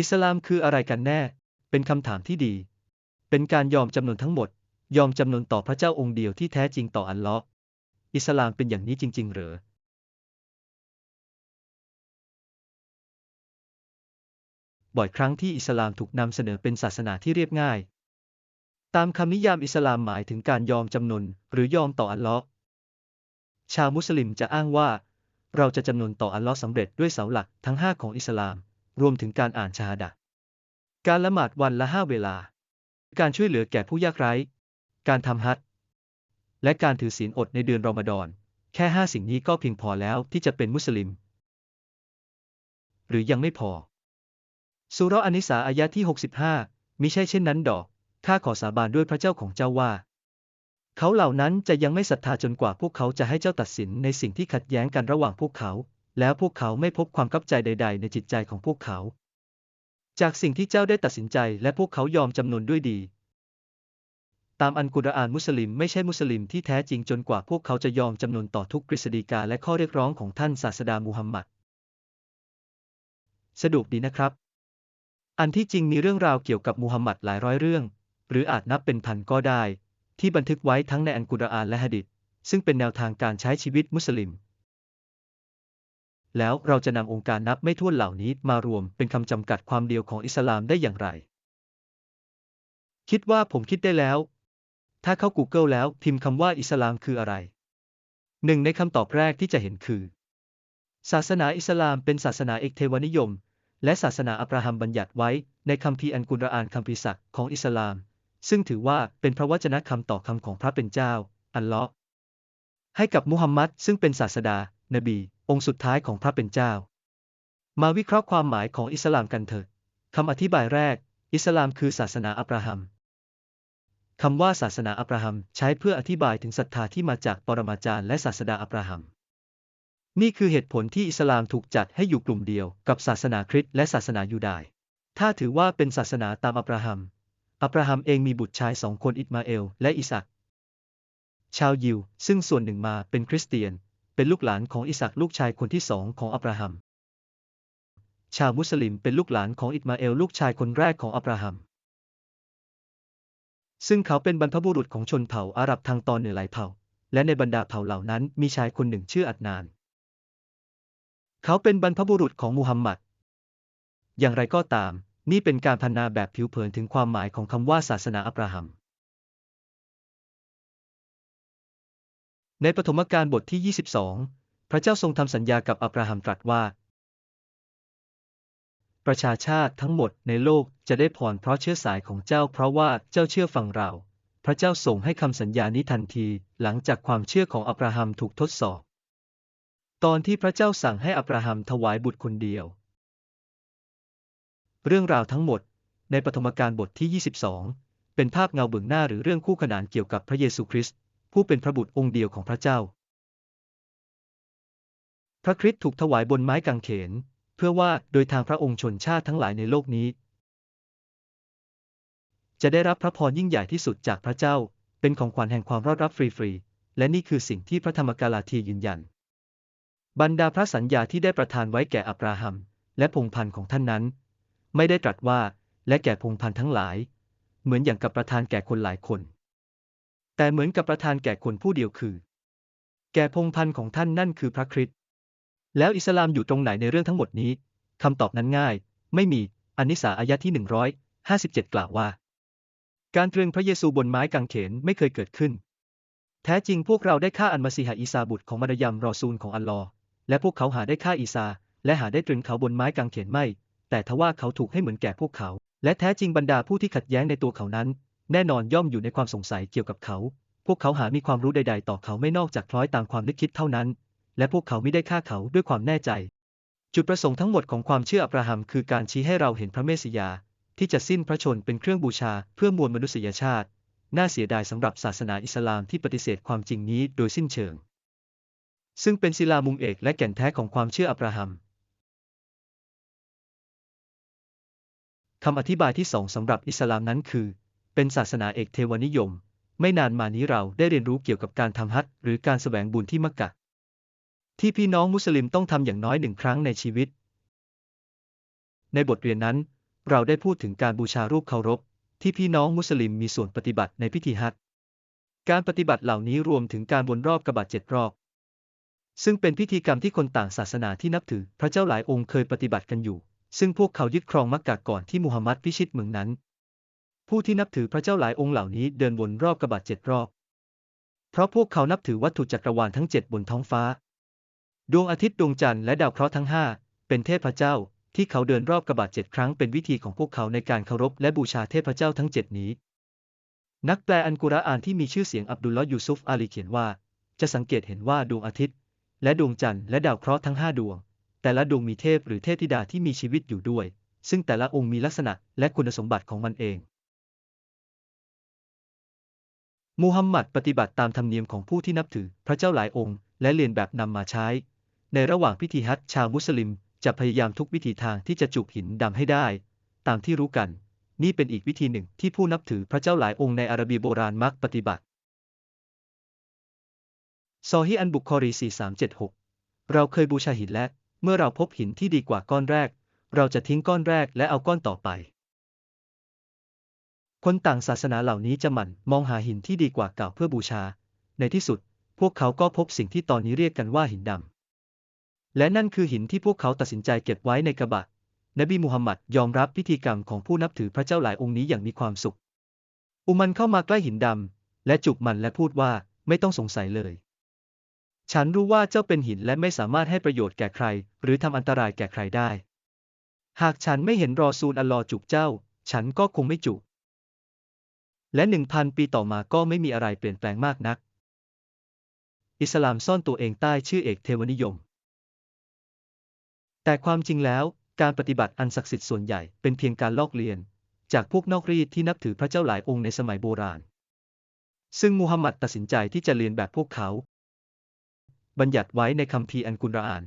อิสลามคืออะไรกันแน่ เป็นคำถามที่ดี เป็นการยอมจำนนทั้งหมด ยอมจำนนต่อพระเจ้าองค์เดียวที่แท้จริงต่ออัลลอฮ์อิสลามเป็นอย่างนี้จริง ๆ หรือบ่อยครั้งที่อิสลามถูกนำเสนอเป็นศาสนาที่เรียบง่าย ตามคำนิยามอิสลามหมายถึงการยอมจำนนหรือยอมต่ออัลลอฮ์ชาวมุสลิมจะอ้างว่า เราจะจำนนต่ออัลลอฮ์สำเร็จด้วยเสาหลักทั้งห้าของอิสลาม รวมถึงการอ่านชาฮาดะ การละหมาดวันละห้าเวลา การช่วยเหลือแก่ผู้ยากไร้ การทำฮัจญ์และการถือศีลอดในเดือนรอมฎอน แค่ห้าสิ่งนี้ก็เพียงพอแล้วที่จะเป็นมุสลิม หรือยังไม่พอ สุราะห์อานิสาอายะที่ 65มิใช่เช่นนั้นดอก ข้าขอสาบานด้วยพระเจ้าของเจ้าว่า เขาเหล่านั้นจะยังไม่ศรัทธาจนกว่าพวกเขาจะให้เจ้าตัดสินในสิ่งที่ขัดแย้งกันระหว่างพวกเขา แล้วพวกเขาไม่พบความกับใจใด ๆ ในจิตใจของพวกเขา จากสิ่งที่เจ้าได้ตัดสินใจและพวกเขายอมจำนนด้วยดี ตามอันกุรอานมุสลิมไม่ใช่มุสลิมที่แท้จริงจนกว่าพวกเขาจะยอมจำนนต่อทุกกฤษฎีกาและข้อเรียกร้องของท่านศาสดามูฮัมหมัด สะดวกดีนะครับ อันที่จริงมีเรื่องราวเกี่ยวกับมูฮัมหมัดหลายร้อยเรื่อง หรืออาจนับเป็นพันก็ได้ ที่บันทึกไว้ทั้งในอันกุรอานและหะดีษซึ่งเป็นแนวทางการใช้ชีวิตมุสลิม แล้วเราจะนำองค์การนับไม่ถ้วนเหล่านี้มารวมเป็นคำจำกัดความเดียวของอิสลามได้อย่างไร คิดว่าผมคิดได้แล้ว ถ้าเข้า Google แล้วพิมพ์คำว่าอิสลามคืออะไร หนึ่งในคำตอบแรกที่จะเห็นคือ ศาสนาอิสลามเป็นศาสนาเอกเทวนิยม และศาสนาอับราฮัมบัญญัติไว้ในคัมภีร์อันกุรอานคัมภีร์ศักดิ์ของอิสลาม ซึ่งถือว่าเป็นพระวจนะคำต่อคำของพระเป็นเจ้า อัลเลาะห์ให้กับมุฮัมมัดซึ่งเป็นศาสดา นบี องค์สุดท้ายของพระเป็นเจ้า มาวิเคราะห์ความหมายของอิสลามกันเถิดคำอธิบายแรก อิสลามคือศาสนาอับราฮัมคำว่าศาสนาอับราฮัมใช้เพื่ออธิบายถึงศรัทธาที่มาจากปรมาจารย์และศาสดาอับราฮัม นี่คือเหตุผลที่อิสลามถูกจัดให้อยู่กลุ่มเดียวกับศาสนาคริสต์และศาสนายูดายถ้าถือว่าเป็นศาสนาตามอับราฮัม อับราฮัมเองมีบุตรชายสองคนอิสมาเอลและอิสัก ชาวยิว ซึ่งส่วนหนึ่งมาเป็นคริสเตียน เป็นลูกหลานของอิสักลูกชายคนที่สองของอับราฮัม ชาวมุสลิมเป็นลูกหลานของอิสมาเอลลูกชายคนแรกของอับราฮัม ซึ่งเขาเป็นบรรพบุรุษของชนเผ่าอาหรับทางตอนเหนือหลายเผ่า และในบรรดาเผ่าเหล่านั้นมีชายคนหนึ่งชื่ออัดนาน เขาเป็นบรรพบุรุษของมูฮัมหมัด อย่างไรก็ตาม นี่เป็นการพันนาแบบผิวเผินถึงความหมายของคำว่าศาสนาอับราฮัม ในปฐมกาลบทที่ 22 พระเจ้าทรงทำสัญญากับอับราฮัมตรัสว่า ประชาชาติทั้งหมดในโลกจะได้พรเพราะเชื้อสายของเจ้าเพราะว่าเจ้าเชื่อฟังเรา พระเจ้าส่งให้คำสัญญานี้ทันที หลังจากความเชื่อของอับราฮัมถูกทดสอบ ตอนที่พระเจ้าสั่งให้อับราฮัมถวายบุตรคนเดียว เรื่องราวทั้งหมด ในปฐมกาลบทที่ 22 เป็นภาพเงาเบื้องหน้าหรือเรื่องคู่ขนานเกี่ยวกับพระเยซูคริสต์ ผู้เป็นพระบุตรองค์เดียวของพระเจ้า พระคริสต์ถูกถวายบนไม้กางเขน เพื่อว่าโดยทางพระองค์ชนชาติทั้งหลายในโลกนี้ จะได้รับพระพรยิ่งใหญ่ที่สุดจากพระเจ้า เป็นของขวัญแห่งความรอดรับฟรีๆ และนี่คือสิ่งที่พระธรรมกาลาทียืนยัน บรรดาพระสัญญาที่ได้ประทานไว้แก่อับราฮัม และพงพันธ์ของท่านนั้น ไม่ได้ตรัสว่าและแก่พงพันธ์ทั้งหลาย เหมือนอย่างกับประทานแก่คนหลายคน แต่เหมือนกับประทานแก่คนผู้เดียวคือ แก่พงพันธ์ของท่านนั่นคือพระคริสต์แล้วอิสลามอยู่ตรงไหนในเรื่องทั้งหมดนี้คำตอบนั้นง่าย ไม่มีอันนิสาอายะที่157กล่าวว่า การตรึงพระเยซูบนไม้กางเขนไม่เคยเกิดขึ้น แท้จริงพวกเราได้ฆ่าอันมาซีฮะอีซาบุตรของมารยามรอซูลของอัลลอฮ์และพวกเขาหาได้ฆ่าอีซา และหาได้ตรึงเขาบนไม้กางเขนไม่ แต่ทว่าเขาถูกให้เหมือนแก่พวกเขา และแท้จริงบรรดาผู้ที่ขัดแย้งในตัวเขานั้น แน่นอนย่อมอยู่ในความสงสัยเกี่ยวกับเขา พวกเขาหามีความรู้ใด ๆ ต่อเขาไม่นอกจากคล้อยตามความนึกคิดเท่านั้น และพวกเขาไม่ได้ฆ่าเขาด้วยความแน่ใจ จุดประสงค์ทั้งหมดของความเชื่ออับราฮัมคือการชี้ให้เราเห็นพระเมสสิยา ที่จะสิ้นพระชนเป็นเครื่องบูชาเพื่อมวลมนุษยชาติ น่าเสียดายสำหรับศาสนาอิสลามที่ปฏิเสธความจริงนี้โดยสิ้นเชิง ซึ่งเป็นศิลามุมเอกและแก่นแท้ของความเชื่ออับราฮัมคำอธิบายที่สองสำหรับอิสลามนั้นคือ เป็นศาสนาเอกเทวนิยม ไม่นานมานี้เราได้เรียนรู้เกี่ยวกับการทำฮัจหรือการแสวงบุญที่มักกะ ที่พี่น้องมุสลิมต้องทำอย่างน้อยหนึ่งครั้งในชีวิต ในบทเรียนนั้น เราได้พูดถึงการบูชารูปเคารพ ที่พี่น้องมุสลิมมีส่วนปฏิบัติในพิธีฮัจการปฏิบัติเหล่านี้รวมถึงการวนรอบกระบะเจ็ดรอบซึ่งเป็นพิธีกรรมที่คนต่างศาสนาที่นับถือ พระเจ้าหลายองค์เคยปฏิบัติกันอยู่ ซึ่งพวกเขายึดครองมักกะก่อนที่มูฮัมหมัดพิชิตเมืองนั้น ผู้ที่นับถือพระเจ้าหลายองค์เหล่านี้เดินวนรอบกระบะเจ็ดรอบ เพราะพวกเขานับถือวัตถุจักรวาลทั้งเจ็ดบนท้องฟ้า ดวงอาทิตย์ดวงจันทร์และดาวเคราะห์ทั้งห้าเป็นเทพเจ้าที่เขาเดินรอบกระบะเจ็ดครั้งเป็นวิธีของพวกเขาในการเคารพและบูชาเทพเจ้าทั้งเจ็ดนี้ นักแปลอันกุรอานที่มีชื่อเสียงอับดุลลอฮ์ยูซุฟอาลีเขียนว่า จะสังเกตเห็นว่าดวงอาทิตย์ และดวงจันทร์และดาวเคราะห์ทั้งห้าดวง แต่ละดวงมีเทพหรือเทพธิดาที่มีชีวิตอยู่ด้วย ซึ่งแต่ละองค์มีลักษณะและคุณสมบัติของมันเอง มูฮัมหมัดปฏิบัติตามธรรมเนียมของผู้ที่นับถือพระเจ้าหลายองค์ และเรียนแบบนำมาใช้ ในระหว่างพิธีฮัจญ์ชาวมุสลิมจะพยายามทุกวิถีทางที่จะจุกหินดำให้ได้ ตามที่รู้กัน นี่เป็นอีกวิธีหนึ่งที่ผู้นับถือพระเจ้าหลายองค์ในอารับีโบราณมักปฏิบัติซอฮีอันบุคคอรี 4376 เราเคยบูชาหินและ เมื่อเราพบหินที่ดีกว่าก้อนแรก เราจะทิ้งก้อนแรกและเอาก้อนต่อไป คนต่างศาสนาเหล่านี้จะหมั่นมองหาหินที่ดีกว่าเก่าเพื่อบูชา ในที่สุด พวกเขาก็พบสิ่งที่ตอนนี้เรียกกันว่าหินดำ และนั่นคือหินที่พวกเขาตัดสินใจเก็บไว้ในกระบะ นบีมูฮัมหมัดยอมรับพิธีกรรมของผู้นับถือพระเจ้าหลายองค์นี้อย่างมีความสุข อุมันเข้ามาใกล้หินดำ และจุบมันและพูดว่าไม่ต้องสงสัยเลย ฉันรู้ว่าเจ้าเป็นหินและไม่สามารถให้ประโยชน์แก่ใคร หรือทำอันตรายแก่ใครได้ หากฉันไม่เห็นรอซูลอัลลอฮ์จุบเจ้า ฉันก็คงไม่จุบ และหนึ่งพันปีต่อมาก็ไม่มีอะไรเปลี่ยนแปลงมากนัก อิสลามซ่อนตัวเองใต้ชื่อเอกเทวนิยม แต่ความจริงแล้ว การปฏิบัติอันศักดิ์สิทธิ์ส่วนใหญ่เป็นเพียงการลอกเลียน จากพวกนอกรีดที่นับถือพระเจ้าหลายองค์ในสมัยโบราณ ซึ่งมูฮัมหมัดตัดสินใจที่จะเรียนแบบพวกเขา บัญญัติไว้ในคัมภีร์อันกุรอาน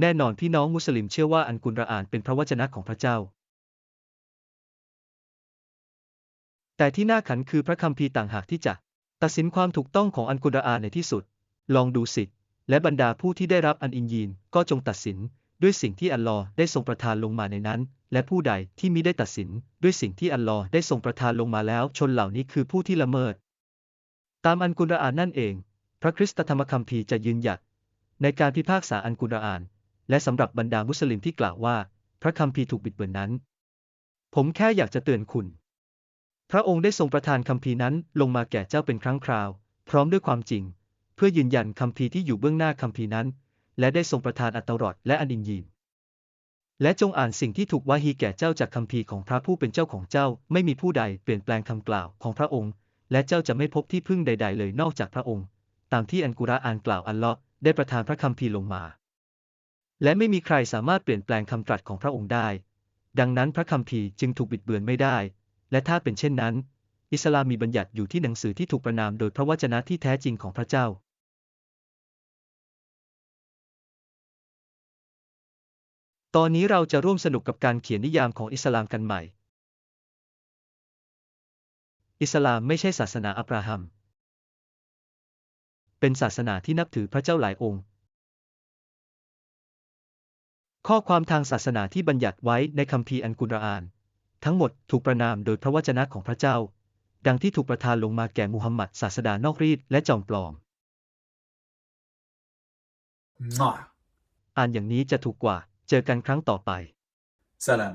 แน่นอนพี่น้องมุสลิมเชื่อว่าอันกุรอานเป็นพระวจนะของพระเจ้า แต่ที่น่าขันคือพระคัมภีร์ต่างหากที่จะ ตัดสินความถูกต้องของอันกุรอานในที่สุด ลองดูสิ และบรรดาผู้ที่ได้รับอันอินยีนก็จงตัดสินด้วยสิ่งที่อัลลอฮ์ได้ทรงประทานลงมาในนั้น และผู้ใดที่มิได้ตัดสินด้วยสิ่งที่อัลลอฮ์ได้ทรงประทานลงมาแล้ว ชนเหล่านี้คือผู้ที่ละเมิด ตามอันกุรอานนั่นเอง พระคริสตธรรมคัมภีร์จะยืนหยัด ในการพิพากษาอันกุรอาน และสำหรับบรรดามุสลิมที่กล่าวว่า พระคัมภีร์ถูกบิดเบือนนั้น ผมแค่อยากจะเตือนคุณ พระองค์ได้ทรงประทานคัมภีนั้นลงมาแก่เจ้าเป็นครั้งคราว พร้อมด้วยความจริง เพื่อยืนยันคัมภีที่อยู่เบื้องหน้าคัมภีนั้น และได้ทรงประทานอัตตรอดและอันอินยีนและจงอ่านสิ่งที่ถูกวาฮีแก่เจ้าจากคัมภีของพระผู้เป็นเจ้าของเจ้า ไม่มีผู้ใดเปลี่ยนแปลงคำกล่าวของพระองค์ และเจ้าจะไม่พบที่พึ่งใด ๆ เลยนอกจากพระองค์ ตามที่อันกุรอานกล่าวอัลเลาะห์ได้ประทานพระคัมภีลงมา และไม่มีใครสามารถเปลี่ยนแปลงคำตรัสของพระองค์ได้ ดังนั้นพระคัมภีจึงถูกบิดเบือนไม่ได้ และถ้าเป็นเช่นนั้น อิสลามมีบัญญัติอยู่ที่หนังสือที่ถูกประนามโดยพระวจนะที่แท้จริงของพระเจ้า ตอนนี้เราจะร่วมสนุกกับการเขียนนิยามของอิสลามกันใหม่ อิสลามไม่ใช่ศาสนาอับราฮัม เป็นศาสนาที่นับถือพระเจ้าหลายองค์ข้อความทางศาสนาที่บัญญัติไว้ในคัมภีร์อันกุรอาน ทั้งหมดถูกประนามโดยพระวจนะของพระเจ้า ดังที่ถูกประทานลงมาแก่มูฮัมหมัดศาสดานอกรีดและจอมปลอม Mwah. อ่านอย่างนี้จะถูกกว่า เจอกันครั้งต่อไป Salam.